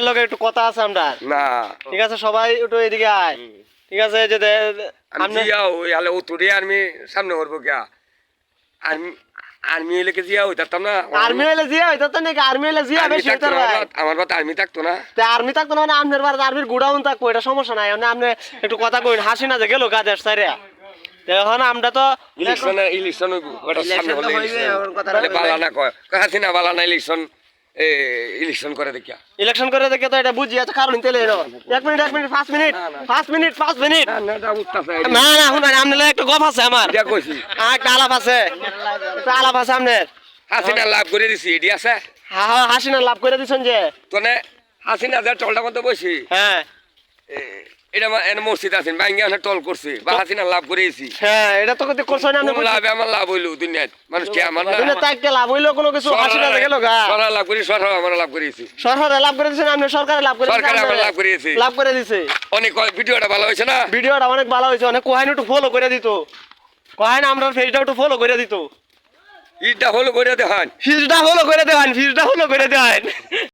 লোকে একটু কথা আছে আমরা। না। ঠিক আছে সবাই একটু এদিকে আয়। ঠিক আছে যে আমি জিয়া ওই আর্মি সামনে করব আর্মি আর্মি হইলে কি জিয়া হইতাম না? আর্মি হইলে জিয়া নাকি? আর্মি হইলে জিয়া বেশি না, ভাই। আমার বাত- আর্মি থাকতো না। তে আর্মি থাকতো না মানে আপনার বাড়িতে আর্মির গুডাউন থাকব এটা সমস্যা নাই। মানে আপনি একটু কথা কইন হাসি না যে গেল কাদের সাইরে। এখন আমরা তো ইলেকশন ইলেকশন ওটা সামনে হইবে, কথা বালা না কয়। কয় হাসিনা বালা না ইলেকশন ইলেকশন করে দেখিয়া। ইলেকশন করে দেখে তো এটা বুঝি এত কারণ তেলে এক মিনিট এক মিনিট পাঁচ মিনিট পাঁচ মিনিট পাঁচ মিনিট না না শুনুন আপনার একটা গপ আছে আমার। একটা আলাপ আছে। একটা আলাপ আছে আপনার। হাসিনা লাভ করে দিছি এটি আছে? হা হা হাসি না লাভ করে দিচ্ছেন যে। তোনে হাসিনা যে টলটা মধ্যে বসি। হ্যাঁ। এটা মা- এনে মসজিদ আছেন বাইঙ্গে অনেক টল করছে। বা হাসিনা লাভ করেছি। হ্যাঁ এটা তো কিন্তু করছ না আপনি কোন আমার লাভ হইল দুনিয়াত? মানুষ কে আমার না? বুঝলে তাইকে লাভ হইল কোনো কিছু? হাসি গেল গা সরকার লাভ করি সরকার আমরা লাভ করেছি। সরকারে লাভ করে দিচ্ছেন আপনি সরকারে লাভ করে সরকারে আমরা আপনারে। লাভ করেছি। লাভ করে দিছে। অনেক ভিডিওটা ভালো হয়েছে না? ভিডিওটা অনেক ভালো হয়েছে অনেক কোহাইন একটু ফলো করে দিত। কোহাইন আমরা ফেসটা একটু ফলো করে দিত। ইটা হলো করে দেখান। ফিজটা ফলো করে দেওয়ান ফিজটা ফলো করে